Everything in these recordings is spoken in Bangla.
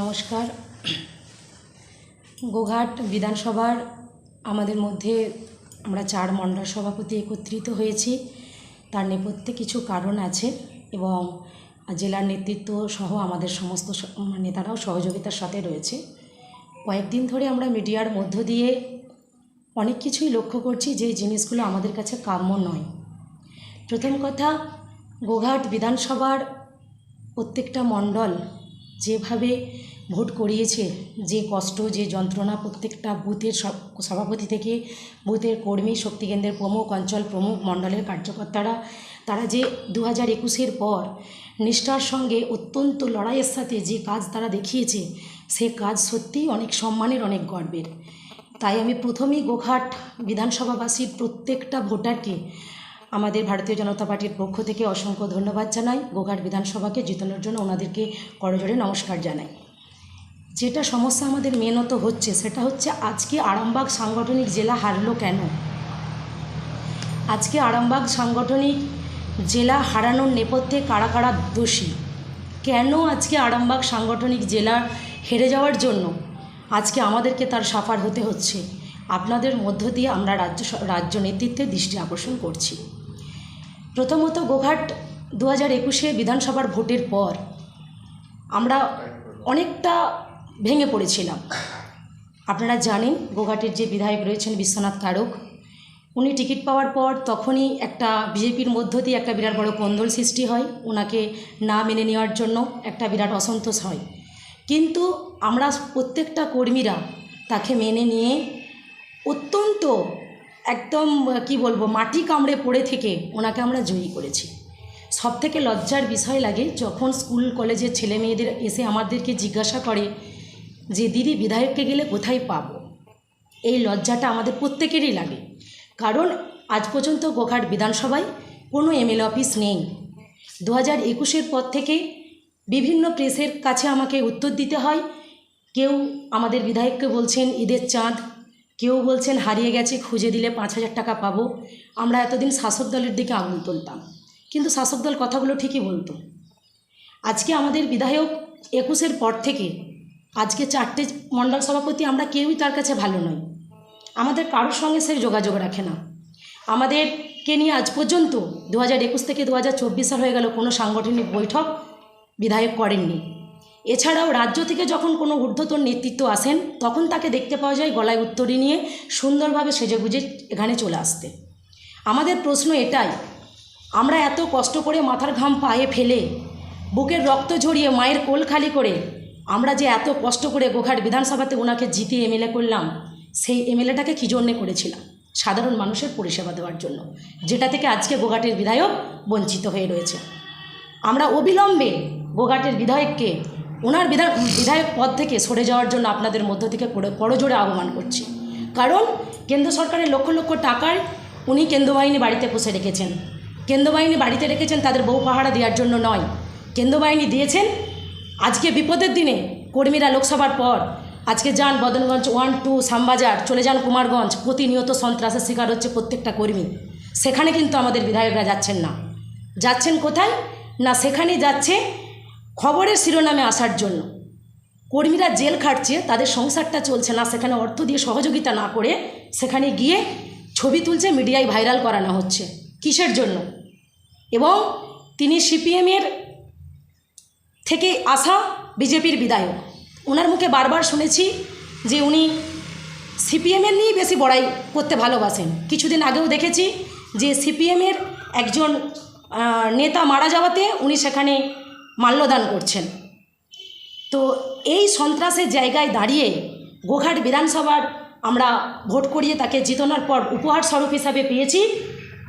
নমস্কার। গোঘাট বিধানসভার আমাদের মধ্যে আমরা চার মণ্ডল সভাপতি একত্রিত হয়েছি। তার নেপথ্যে কিছু কারণ আছে এবং জেলার নেতৃত্ব সহ আমাদের সমস্ত নেতারাও সহযোগিতার সাথে রয়েছে। কয়েকদিন ধরে আমরা মিডিয়ার মধ্য দিয়ে অনেক কিছুই লক্ষ্য করছি যে জিনিসগুলো আমাদের কাছে কাম্য নয়। প্রথম কথা, গোঘাট বিধানসভার প্রত্যেকটা মণ্ডল যেভাবে ভোট করিয়েছে, যে কষ্ট, যে যন্ত্রণা প্রত্যেকটা বুথের সভাপতি থেকে, বুথের কর্মী শক্তিকেন্দ্রের প্রমুখ, অঞ্চল প্রমুখ, মণ্ডলের কার্যকর্তারা, তারা যে দু হাজার একুশের পর নিষ্ঠার সঙ্গে অত্যন্ত লড়াইয়ের সাথে যে কাজ তারা দেখিয়েছে, সে কাজ সত্যিই অনেক সম্মানের, অনেক গর্বের। তাই আমি প্রথমেই গোঘাট বিধানসভাবাসীর প্রত্যেকটা ভোটারকে আমাদের ভারতীয় জনতা পার্টির পক্ষ থেকে অসংখ্য ধন্যবাদ জানাই। গোঘাট বিধানসভাকে জিতানোর জন্য ওনাদেরকে করজোড়ে নমস্কার জানাই। যেটা সমস্যা আমাদের মেনত হচ্ছে, সেটা হচ্ছে আজকে আরামবাগ সাংগঠনিক জেলা হারলো কেন? আজকে আরামবাগ সাংগঠনিক জেলা হারানোর নেপথ্যে কারা কারা দোষী? কেন আজকে আরামবাগ সাংগঠনিক জেলা হেরে যাওয়ার জন্য আজকে আমাদেরকে তার সাফার হতে হচ্ছে? আপনাদের মধ্য দিয়ে আমরা রাজ্য রাজ্য নেতৃত্বের দৃষ্টি আকর্ষণ করছি। প্রথমত গোঘাট দু হাজার একুশে বিধানসভার ভোটের পর আমরা অনেকটা ভেঙে পড়েছিলাম। আপনারা জানেন গোঘাটের যে বিধায়ক রয়েছেন বিশ্বনাথ কারক উনি টিকিট পাওয়ার পর তখনই একটা বিজেপির মধ্য দিয়ে একটা বিরাট বড় কোন্দল সৃষ্টি হয় ওনাকে না মেনে নেওয়ার জন্য একটা বিরাট অসন্তোষ হয়। কিন্তু আমরা প্রত্যেকটা কর্মীরা তাকে মেনে নিয়ে অত্যন্ত একদম কি বলব, মাটি কামড়ে পড়ে থেকে ওনাকে আমরা জয়ী করেছি। সব থেকে লজ্জার বিষয় লাগে, যখন স্কুল, কলেজের ছেলে মেয়েদের এসে আমাদেরকে জিজ্ঞাসা করে যে, দিদি, বিধায়ককে গেলে কোথায় পাব? এই লজ্জাটা আমাদের প্রত্যেকেরই লাগে। কারণ আজ পর্যন্ত গোঘাট বিধানসভায় কোনো এমএলএ অফিস নেই। দু হাজার একুশের পর থেকে বিভিন্ন প্রেসের কাছে আমাকে উত্তর দিতে হয়। কেউ আমাদের বিধায়ককে বলছেন, ঈদের চাঁদ কেউ বলছেন, হারিয়ে গেছে, খুঁজে দিলে পাঁচ হাজার টাকা পাবো। আমরা এতদিন শাসক দলের দিকে আঙুল তুলতাম। কিন্তু শাসক দল কথাগুলো ঠিকই বলতো। আজকে আমাদের বিধায়ক একুশের পর থেকে আজকে চারটে মণ্ডল সভাপতি আমরা কেউই তার কাছে ভালো নই। আমাদের কারোর সঙ্গে সে যোগাযোগ রাখে না। আমাদেরকে নিয়ে আজ পর্যন্ত দু হাজার একুশ থেকে দু হাজার চব্বিশ সাল হয়ে গেল কোনো সাংগঠনিক বৈঠক বিধায়ক করেননি। এছাড়াও রাজ্য থেকে যখন কোনো ঊর্ধ্বতন নেতৃত্ব আসেন, তখন তাকে দেখতে পাওয়া যায় গলায় উত্তরী নিয়ে সুন্দরভাবে সেজেগুজে এখানে চলে আসতে। আমাদের প্রশ্ন এটাই, আমরা এত কষ্ট করে মাথার ঘাম পায়ে ফেলে, বুকের রক্ত ঝরিয়ে মায়ের কোল খালি করে, আমরা যে এত কষ্ট করে গোঘাট বিধানসভাতে ওনাকে জিতে এমএলএ করলাম, সেই এমএলএটাকে কী জন্যে করেছিলাম? সাধারণ মানুষের পরিষেবা দেওয়ার জন্য, যেটা থেকে আজকে গোঘাটের বিধায়ক বঞ্চিত হয়ে রয়েছে। আমরা অবিলম্বে গোঘাটের বিধায়ককে ওনার বিধান, বিধায়ক পদ থেকে সরে যাওয়ার জন্য আপনাদের মধ্য থেকে পড়জোড়ে আহ্বান করছি। কারণ কেন্দ্র সরকারের লক্ষ লক্ষ টাকায় উনি কেন্দ্রবাহিনী বাড়িতে পুষে রেখেছেন। কেন্দ্রবাহিনী বাড়িতে রেখেছেন তাদের বউ পাহারা দেওয়ার জন্য নয়। কেন্দ্রবাহিনী দিয়েছেন আজকে বিপদের দিনে কর্মীরা লোকসভার পর। আজকে যান বদনগঞ্জ ওয়ান টু শ্যামবাজার, চলে যান কুমারগঞ্জ, প্রতিনিয়ত সন্ত্রাসের শিকার হচ্ছে প্রত্যেকটা কর্মী। সেখানে কিন্তু আমাদের বিধায়করা যাচ্ছেন না। যাচ্ছেন কোথায়? না সেখানে যাচ্ছে খবরের শিরোনামে আসার জন্য। কর্মীরা জেল খাটছে, তাদের সংসারটা চলছে না, সেখানে অর্থ দিয়ে সহযোগিতা না করে সেখানে গিয়ে ছবি তুলছে, মিডিয়ায় ভাইরাল করানো হচ্ছে। কিসের জন্য? এবং তিনি সিপিএমের থেকে আসা বিজেপির বিধায়ক। ওনার মুখে বারবার শুনেছি যে উনি সিপিএমের নিয়েই বেশি বড়াই করতে ভালোবাসেন। কিছুদিন আগেও দেখেছি যে সিপিএমের একজন নেতা মারা যাওয়াতে উনি সেখানে মাল্যদান করছেন। তো এই সন্ত্রাসের জায়গায় দাঁড়িয়ে গোঘাট বিধানসভার আমরা ভোট করিয়ে তাকে জিতানোর পর উপহার স্বরূপ হিসাবে পেয়েছি।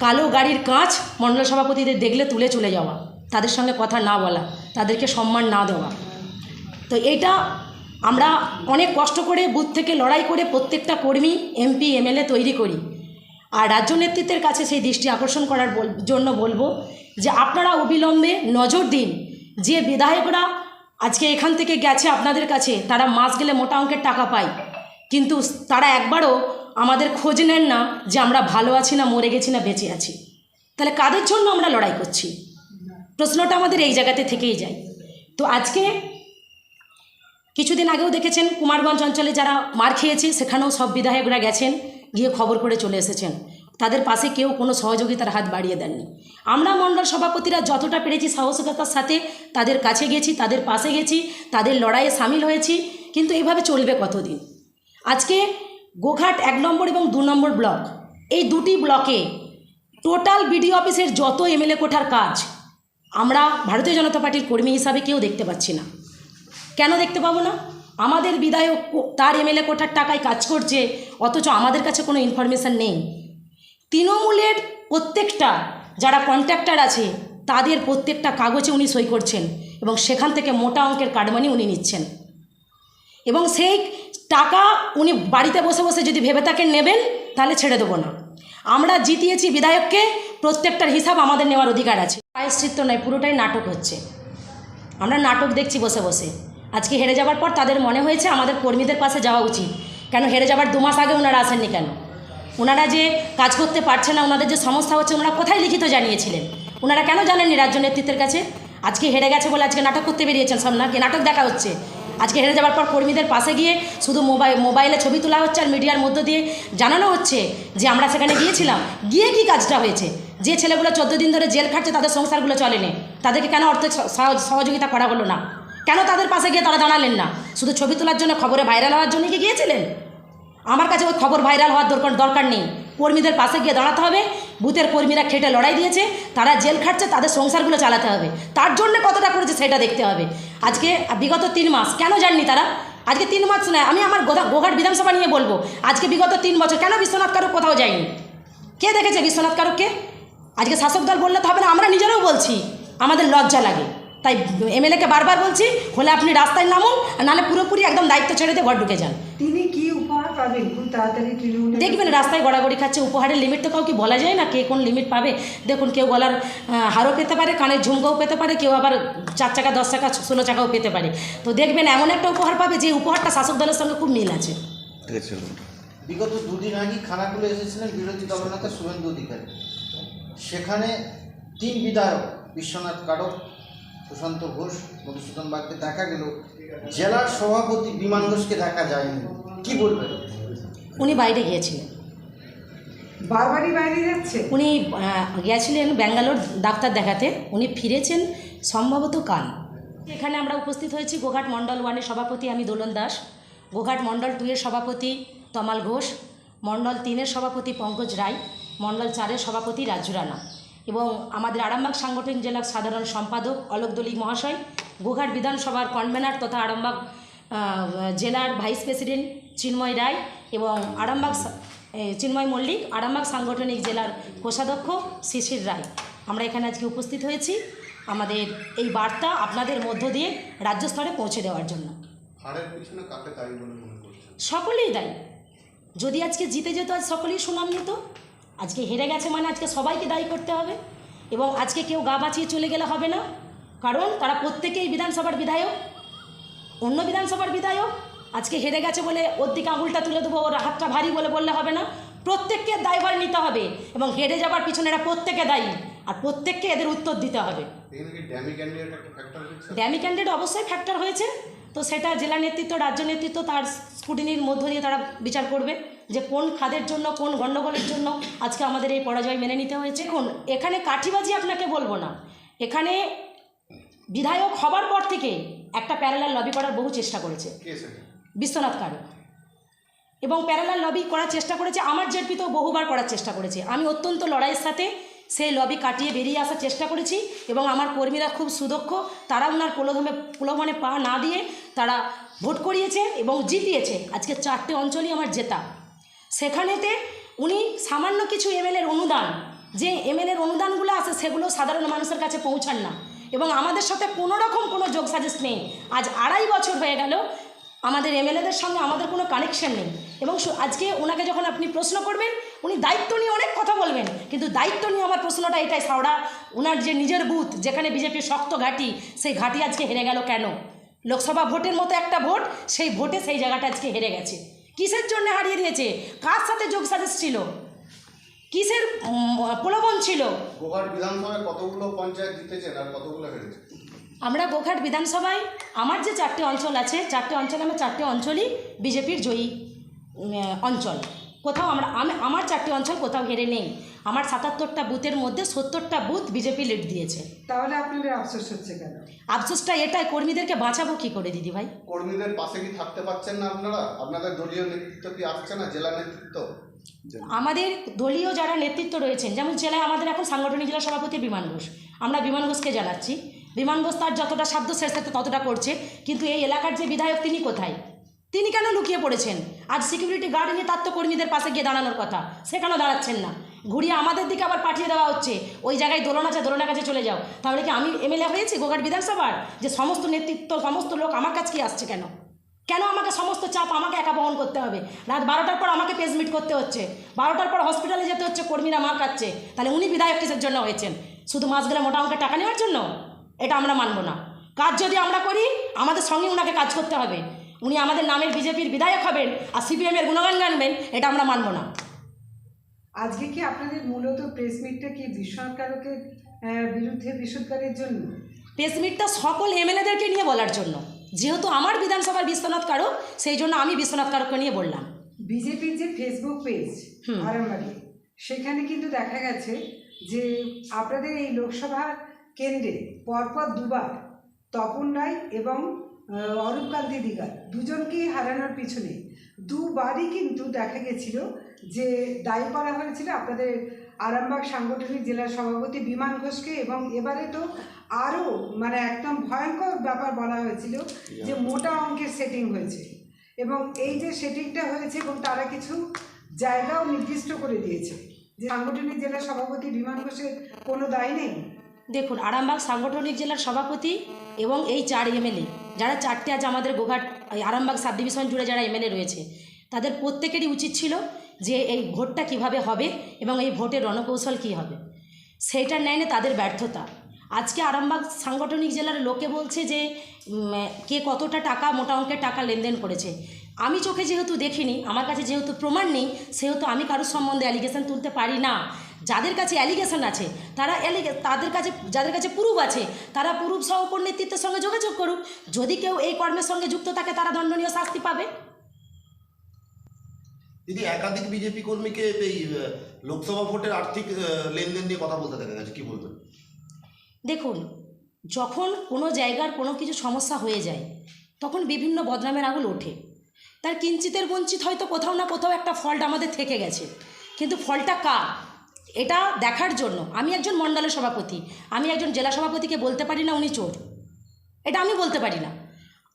কালো গাড়ির কাঁচ মণ্ডল সভাপতিদের দেখলে তুলে চলে যাওয়া, তাদের সঙ্গে কথা না বলা, তাদেরকে সম্মান না দেওয়া। তো এইটা আমরা অনেক কষ্ট করে, বুথ থেকে লড়াই করে প্রত্যেকটা কর্মী এমপি এমএলএ তৈরি করি। আর রাজ্য নেতৃত্বের কাছে সেই দৃষ্টি আকর্ষণ করার জন্য বলব যে আপনারা অবিলম্বে নজর দিন যে বিধায়করা আজকে এখান থেকে গেছে আপনাদের কাছে, তারা মাস গেলে মোটা অঙ্কের টাকা পায়। কিন্তু তারা একবারও আমাদের খোঁজ নেন না যে আমরা ভালো আছি না, মরে গেছি না, বেঁচে আছি। তাহলে কাদের জন্য আমরা লড়াই করছি? প্রশ্নটা আমাদের এই জায়গাতে থেকেই যায়। তো আজকে কিছুদিন আগেও দেখেছেন কুমারগঞ্জ অঞ্চলে যারা মার খেয়েছে, সেখানেও সব বিধায়করা গেছেন, গিয়ে খবর করে চলে এসেছেন। তাদের পাশে কেউ কোনো সহযোগিতার হাত বাড়িয়ে দেননি। আমরা মণ্ডল সভাপতিরা যতটা পেরেছি সাহসিকতার সাথে তাদের কাছে গেছি, তাদের পাশে গেছি, তাদের লড়াইয়ে সামিল হয়েছি, কিন্তু এইভাবে চলবে কতদিন? আজকে গোঘাট এক নম্বর এবং দু নম্বর ব্লক, এই দুটি ব্লকে টোটাল বিডিও অফিসের যত এমএলএ কোঠার কাজ, আমরা ভারতীয় জনতা পার্টির কর্মী হিসাবে কেউ দেখতে পাচ্ছি না। কেন দেখতে পাবো না? আমাদের বিধায়ক তার এমএলএ কোঠার টাকায় কাজ করছে, অথচ আমাদের কাছে কোনো ইনফরমেশান নেই। তৃণমূলের প্রত্যেকটা যারা কন্ট্রাক্টার আছে, তাদের প্রত্যেকটা কাগজে উনি সই করছেন এবং সেখান থেকে মোটা অঙ্কের কাটমানি উনি নিচ্ছেন। এবং সেই টাকা উনি বাড়িতে বসে বসে যদি ভেবে থাকেন নেবেন, তাহলে ছেড়ে দেবো না। আমরা জিতিয়েছি বিধায়ককে, প্রত্যেকটার হিসাব আমাদের নেওয়ার অধিকার আছে। প্রায়শ্চিত্ত নয়, পুরোটাই নাটক হচ্ছে। আমরা নাটক দেখছি বসে বসে। আজকে হেরে যাবার পর তাদের মনে হয়েছে আমাদের কর্মীদের পাশে যাওয়া উচিত। কেন হেরে যাবার দু মাস আগে ওনারা আসেননি কেন? ওনারা যে কাজ করতে পারছে না, ওনাদের যে সমস্যা হচ্ছে, ওনারা কোথায় লিখিত জানিয়েছিলেন? ওনারা কেন জানেননি রাজ্য নেতৃত্বের কাছে? আজকে হেরে গেছে বলে আজকে নাটক করতে বেরিয়েছেন সব নাকি নাটক দেখা হচ্ছে। আজকে হেরে যাওয়ার পর কর্মীদের পাশে গিয়ে শুধু মোবাইল মোবাইলে ছবি তোলা হচ্ছে আর মিডিয়ার মধ্য দিয়ে জানানো হচ্ছে যে আমরা সেখানে গিয়েছিলাম। গিয়ে কি কাজটা হয়েছে? যে ছেলেগুলো চোদ্দ দিন ধরে জেল খাটছে, তাদের সংসারগুলো চলেনি। তাদেরকে কেন অর্থ সহযোগিতা করা হলো না? কেন তাদের পাশে গিয়ে তারা দাঁড়ালেন না? শুধু ছবি তোলার জন্য খবরে ভাইরাল হওয়ার জন্য কি গিয়েছিলেন? আমার কাছে ওই খবর ভাইরাল হওয়ার দরকার দরকার নেই। কর্মীদের পাশে গিয়ে দাঁড়াতে হবে। বুথের কর্মীরা খেটে লড়াই দিয়েছে। তারা জেল খাটছে, তাদের সংসারগুলো চালাতে হবে। তার জন্য কতটা করেছে সেটা দেখতে হবে। আজকে, বিগত তিন মাস, কেন জাননি তারা? আজকে তিন মাস নয়, আমি আমার গোঘাট বিধানসভা নিয়ে বলব। আজকে বিগত তিন বছর কেন বিশ্বনাথ কারক কোথাও যায়নি? কে দেখেছে বিশ্বনাথ কারককে আজকে শাসক দল বললে তো হবে না, আমরা নিজেরাও বলছি। আমাদের লজ্জা লাগে। তাই এমএলএকে বারবার বলছি, হলে আপনি রাস্তায় নামুন নাহলে পুরোপুরি একদম দায়িত্ব ছেড়ে দিয়ে ঘর ঢুকে যান। তিনি কি খুব তাড়াতাড়ি দেখবেন রাস্তায় গড়াগড়ি খাচ্ছে উপহারের লিমিট তো কাউকে বলা যায় না কে কোন লিমিট পাবে। দেখুন কেউ গলার হারও পেতে পারে কানের ঝুমকাও পেতে পারে কেউ আবার চার চাকা দশ চাকা ষোলো চাকাও পেতে পারে। তো দেখবেন এমন একটা উপহার পাবে যে উপহারটা শাসক দলের সঙ্গে খুব মিল আছে। ঠিক আছে চলুন বিগত দুদিন আগে খানাকুলে এসেছিলেন বিরোধী দলনেতা শুভেন্দু অধিকারী। সেখানে তিন বিধায়ক বিশ্বনাথ কারক সুশান্ত ঘোষ মধুসূদন বাগকে দেখা গেল। জেলার সভাপতি বিমান ঘোষকে দেখা যায়নি। কি বলবেন? উনি বাইরে গিয়েছিলেন। বারবারই বাইরে যাচ্ছে উনি গিয়েছিলেন ব্যাঙ্গালোর ডাক্তার দেখাতে। উনি ফিরেছেন সম্ভবত কাল। এখানে আমরা উপস্থিত হয়েছি গোঘাট মণ্ডল ওয়ানের সভাপতি আমি দোলন দাস গোঘাট মণ্ডল টু এর সভাপতি তমাল ঘোষ মণ্ডল তিনের সভাপতি পঙ্কজ রায় মণ্ডল চারের সভাপতি রাজু রানা এবং আমাদের আরামবাগ সাংগঠনিক জেলার সাধারণ সম্পাদক অলোক দলিক মহাশয় গোঘাট বিধানসভার কনভেনার তথা আরামবাগ জেলার ভাইস প্রেসিডেন্ট চিন্ময় রায় এবং আরামবাগ চিন্ময় মল্লিক আরামবাগ সাংগঠনিক জেলার কোষাধ্যক্ষ শিশির রায়। আমরা এখানে আজকে উপস্থিত হয়েছি আমাদের এই বার্তা আপনাদের মধ্য দিয়ে রাজ্য স্তরে পৌঁছে দেওয়ার জন্য। সকলেই দায়ী। যদি আজকে জিতে যেত আজ সকলেই সুনাম নিত। আজকে হেরে গেছে মানে আজকে সবাইকে দায়ী করতে হবে এবং আজকে কেউ গা বাঁচিয়ে চলে গেলে হবে না। কারণ তারা প্রত্যেকেই বিধানসভার বিধায়ক। অন্য বিধানসভার বিধায়ক? আজকে হেরে গেছে বলে ওর দিকে আঙুলটা তুলে দেবো ওর হাতটা ভারী বলে বললে হবে না। প্রত্যেককে দায়ভার নিতে হবে এবং হেরে যাবার পিছনে এরা প্রত্যেকে দায়ী। আর প্রত্যেককে এদের উত্তর দিতে হবে। ড্যামি ক্যান্ডিডেট অবশ্যই ফ্যাক্টর হয়েছে। তো সেটা জেলা নেতৃত্ব রাজ্য নেতৃত্ব তার স্কুটিনির মধ্য দিয়ে তারা বিচার করবে যে কোন খাদের জন্য কোন গণ্ডগোলের জন্য আজকে আমাদের এই পরাজয় মেনে নিতে হয়েছে। এখন এখানে কাঠিবাজি আপনাকে বলব না। এখানে বিধায়ক হবার পর থেকে একটা প্যারালাল লবি করার বহু চেষ্টা করেছে। কে সেটা? বিশ্বনাথ কারক এবং প্যারালাল লবি করার চেষ্টা করেছে আমার জেডপিতেও বহুবার করার চেষ্টা করেছে। আমি অত্যন্ত লড়াইয়ের সাথে সেই লবি কাটিয়ে বেরিয়ে আসার চেষ্টা করেছি এবং আমার কর্মীরা খুব সুদক্ষ তারা ওনার প্রলোভনে প্রলোভনে পা না দিয়ে তারা ভোট করিয়েছে এবং জিতিয়েছে। আজকে চারটে অঞ্চলই আমার জেতা। সেখানেতে উনি সামান্য কিছু এমএলএর অনুদান যে এমএলএর অনুদানগুলো আছে সেগুলো সাধারণ মানুষের কাছে পৌঁছান না। এবং আমাদের সাথে কোনো রকম কোনো যোগ সাজেস্ট নেই। আজ আড়াই বছর হয়ে গেল, আমাদের এমএলএদের সঙ্গে আমাদের কোনো কানেকশন নেই। এবং আজকে ওনাকে যখন আপনি প্রশ্ন করবেন, উনি দায়িত্ব নিয়ে অনেক কথা বলবেন, কিন্তু দায়িত্ব নিয়ে আমার প্রশ্নটা এটাই, সাওড়া ওনার যে নিজের বুথ, যেখানে বিজেপির শক্ত ঘাঁটি, সেই ঘাঁটি আজকে হেরে গেল কেন? লোকসভা ভোটের মতো একটা ভোট, সেই ভোটে সেই জায়গাটা আজকে হেরে গেছে। কিসের জন্য হারিয়ে দিয়েছে? কার সাথে যোগ সাজেস ছিল? কিসের প্রলোভন ছিল? গোঘাট বিধানসভায় কতগুলো পঞ্চায়েত জিতেছেন আর কতগুলো হেরেছেন? আমরা গোঘাট বিধানসভায় আমার যে চারটে অঞ্চল আছে চারটে অঞ্চল আমার চারটে অঞ্চলই বিজেপির জয়ী অঞ্চল। কোথাও আমরা আমি আমার চারটে অঞ্চল কোথাও হেরে নেই। আমার সাতাত্তরটা বুথের মধ্যে সত্তরটা বুথ বিজেপি লিড দিয়েছে। তাহলে আপনাদের আফসোস হচ্ছে কেন? আফসোসটা এটাই কর্মীদেরকে বাঁচাবো কী করে দিদি ভাই? কর্মীদের পাশে কি থাকতে পারছেন না আপনারা? আপনাদের দলীয় নেতৃত্ব কি আসছে না জেলা নেতৃত্ব? আমাদের দলীয় যারা নেতৃত্ব রয়েছেন, যেমন জেলায় আমাদের এখন সাংগঠনিক জেলা সভাপতি বিমান ঘোষ। আমরা বিমান ঘোষকে জানাচ্ছি। বিমান ঘোষ তার যতটা সাধ্য শেষ ততটা করছে, কিন্তু এই এলাকার যে বিধায়ক তিনি কোথায়? তিনি কেন লুকিয়ে পড়েছেন? আজ সিকিউরিটি গার্ড নিয়ে তার তো কর্মীদের পাশে গিয়ে দাঁড়ানোর কথা। সে কেন দাঁড়াচ্ছেন না? ঘুরিয়ে আমাদের দিকে আবার পাঠিয়ে দেওয়া হচ্ছে। ওই জায়গায় দোলন আছে, দোলনের কাছে চলে যাও। তাহলে কি আমি এমএলএ হয়েছি গোঘাট বিধানসভার? যে সমস্ত নেতৃত্ব, সমস্ত লোক আমার কাছে আসছে কেন? কেন আমাকে সমস্ত চাপ আমাকে একা বহন করতে হবে? রাত বারোটার পর আমাকে পেজ মিট করতে হচ্ছে। বারোটার পর হসপিটালে যেতে হচ্ছে কর্মীরা মার খাচ্ছে। তাহলে উনি বিধায়ক কিসের জন্য হয়েছেন? শুধু মাস গেলে মোটা অঙ্কের টাকা নেওয়ার জন্য? এটা আমরা মানব না। কাজ যদি আমরা করি আমাদের সঙ্গে ওনাকে কাজ করতে হবে। উনি আমাদের নামের বিজেপির বিধায়ক হবেন আর সিপিএমের গুণগান গানবেন এটা আমরা মানব না। আজকে কি আপনাদের মূলত প্রেস মিটটা কি বিশ্বনাথ কারকের আহ, বিরুদ্ধে বিশুদ্ধকারের জন্য? প্রেস মিটটা সকল এমএলএদেরকে নিয়ে বলার জন্য। যেহেতু আমার বিধানসভার বিশ্বনাথ কারক সেই জন্য আমি বিশ্বনাথ কারককে নিয়ে বললাম বিজেপির যে ফেসবুক পেজ হুম। আরামবাড়ি সেখানে কিন্তু দেখা গেছে যে আপনাদের এই লোকসভা কেন্দ্রে পরপর দুবার তপন রায় এবং অরূপকান্তি দিগার দুজনকেই হারানোর পিছনে দুবারই কিন্তু দেখা গেছিল যে দায়ী করা হয়েছিল আপনাদের আরামবাগ সাংগঠনিক জেলা সভাপতি বিমান ঘোষকে এবং এবারে তো আরও মানে একদম ভয়ঙ্কর ব্যাপার বলা হয়েছিল যে মোটা অঙ্কের সেটিং হয়েছে। এবং এই যে সেটিংটা হয়েছে এবং তারা কিছু জায়গাও নির্দিষ্ট করে দিয়েছে। যে সাংগঠনিক জেলা সভাপতি বিমান ঘোষের কোনো দায় নেই? দেখুন আরামবাগ সাংগঠনিক জেলার সভাপতি এবং এই চার এমএলএ যারা চারটে আজ আমাদের গোঘাট এই আরামবাগ সাব ডিভিশন জুড়ে যারা এমএলএ রয়েছে তাদের প্রত্যেকেরই উচিত ছিল যে এই ভোটটা কীভাবে হবে এবং এই ভোটের রণকৌশল কী হবে। সেইটার ন্যায় তাদের ব্যর্থতা। আজকে আরামবাগ সাংগঠনিক জেলার লোকে বলছে যে কে কতটা টাকা, মোটা অঙ্কের টাকা লেনদেন করেছে। আমি চোখে যেহেতু দেখিনি, আমার কাছে যেহেতু প্রমাণ নেই, সেহেতু আমি কারোর সম্বন্ধে অ্যালিগেশন তুলতে পারি না। যাদের কাছে অ্যালিগেশন আছে, তারা অ্যালিগে তাদের কাছে, যাদের কাছে প্রুফ আছে, তারা প্রুফ সহ উপর নেতৃত্বের সঙ্গে যোগাযোগ করুক। যদি কেউ এই কর্মের সঙ্গে যুক্ত থাকে, তারা দণ্ডনীয় শাস্তি পাবে। দিদি, একাধিক বিজেপি কর্মীকে এই লোকসভা ভোটের আর্থিক লেনদেন নিয়ে কথা বলতে দেখা গেছে, কি বলবেন? দেখুন, যখন কোনো জায়গার কোনো কিছু সমস্যা হয়ে যায়, তখন বিভিন্ন বদনামের আঙুল ওঠে। তার কিঞ্চিতের বঞ্চিত হয়তো কোথাও না কোথাও একটা ফল্ট আমাদের থেকে গেছে। কিন্তু ফলটা কার? এটা দেখার জন্য আমি একজন মণ্ডলের সভাপতি, আমি একজন জেলা সভাপতিকে বলতে পারি না উনি চোর। এটা আমি বলতে পারি না।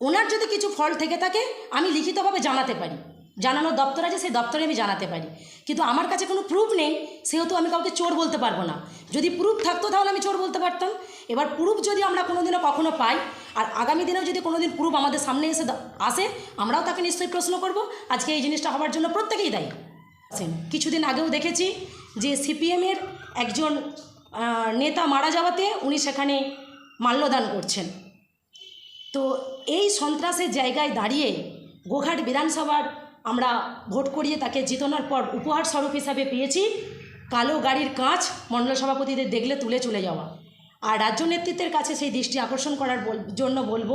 ওনার যদি কিছু ফল থেকে থাকে, আমি লিখিতভাবে জানাতে পারি। জানানোর দপ্তর আছে, সেই দপ্তরে আমি জানাতে পারি। কিন্তু আমার কাছে কোনো প্রুফ নেই, সেহেতু আমি কাউকে চোর বলতে পারব না। যদি প্রুফ থাকতো তাহলে আমি চোর বলতে পারতাম। এবার প্রুফ যদি আমরা কোনোদিনও কখনো পাই, আর আগামী দিনেও যদি কোনোদিন প্রুফ আমাদের সামনে এসে আসে, আমরাও তাকে নিশ্চয়ই প্রশ্ন করব। আজকে এই জিনিসটা হওয়ার জন্য প্রত্যেকেই দায়ী। কিছুদিন আগেও দেখেছি যে সিপিএমের একজন নেতা মারা যাওয়াতে উনি সেখানে মাল্যদান করছেন। তো এই সন্ত্রাসের জায়গায় দাঁড়িয়ে গোঘাট বিধানসভার আমরা ভোট করিয়ে তাকে জিতানোর পর উপহার স্বরূপ হিসাবে পেয়েছি। কালো গাড়ির কাঁচ মণ্ডল সভাপতিদের দেখলে তুলে চলে যাওয়া। আর রাজ্য নেতৃত্বের কাছে সেই দৃষ্টি আকর্ষণ করার জন্য বলব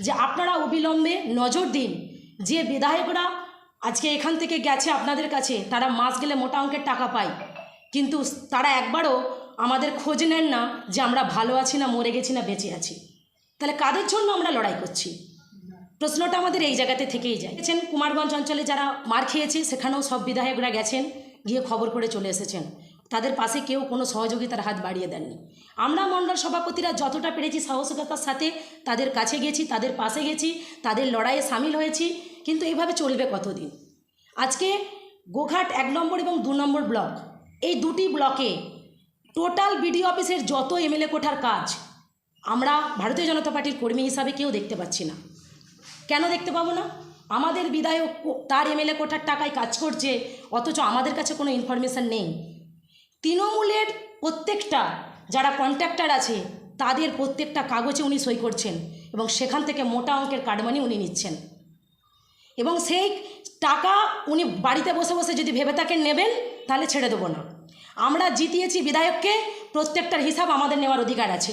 যে আপনারা অবিলম্বে নজর দিন। যে বিধায়করা আজকে এখান থেকে গেছে আপনাদের কাছে, তারা মাস গেলে মোটা অঙ্কের টাকা পায়। কিন্তু তারা একবারও আমাদের খোঁজ নেন না যে আমরা ভালো আছি না মরে গেছি না বেঁচে আছি। তাহলে কাদের জন্য আমরা লড়াই করছি? প্রশ্নটা আমাদের এই জায়গাতে থেকেই যায়। গেছেন কুমারগঞ্জ অঞ্চলে যারা মার খেয়েছে, সেখানেও সব বিধায়করা গেছেন, গিয়ে খবর করে চলে এসেছেন। তাদের পাশে কেউ কোনো সহযোগিতার হাত বাড়িয়ে দেননি। আমরা মণ্ডল সভাপতিরা যতটা পেরেছি সাহসিকতার সাথে তাদের কাছে গেছি, তাদের পাশে গেছি, তাদের লড়াইয়ে সামিল হয়েছি, কিন্তু এভাবে চলবে কতদিন? আজকে গোঘাট এক নম্বর এবং দু নম্বর ব্লক, এই দুটি ব্লকে টোটাল বিডিও অফিসের যত এমএলএ কোঠার কাজ, আমরা ভারতীয় জনতা পার্টির কর্মী হিসাবে কেউ দেখতে পাচ্ছি না। কেন দেখতে পাবো না? আমাদের বিধায়ক তার এমএলএ কোঠার টাকায় কাজ করছে, অথচ আমাদের কাছে কোনো ইনফরমেশান নেই। তৃণমূলের প্রত্যেকটা যারা কন্ট্রাক্টর আছে, তাদের প্রত্যেকটা কাগজে উনি সই করছেন এবং সেখান থেকে মোটা অঙ্কের কাটমানি উনি নিচ্ছেন। এবং সেই টাকা উনি বাড়িতে বসে বসে যদি ভেবে থাকেন নেবেন, তাহলে ছেড়ে দেবো না। আমরা জিতিয়েছি বিধায়ককে, প্রত্যেকটার হিসাব আমাদের নেওয়ার অধিকার আছে।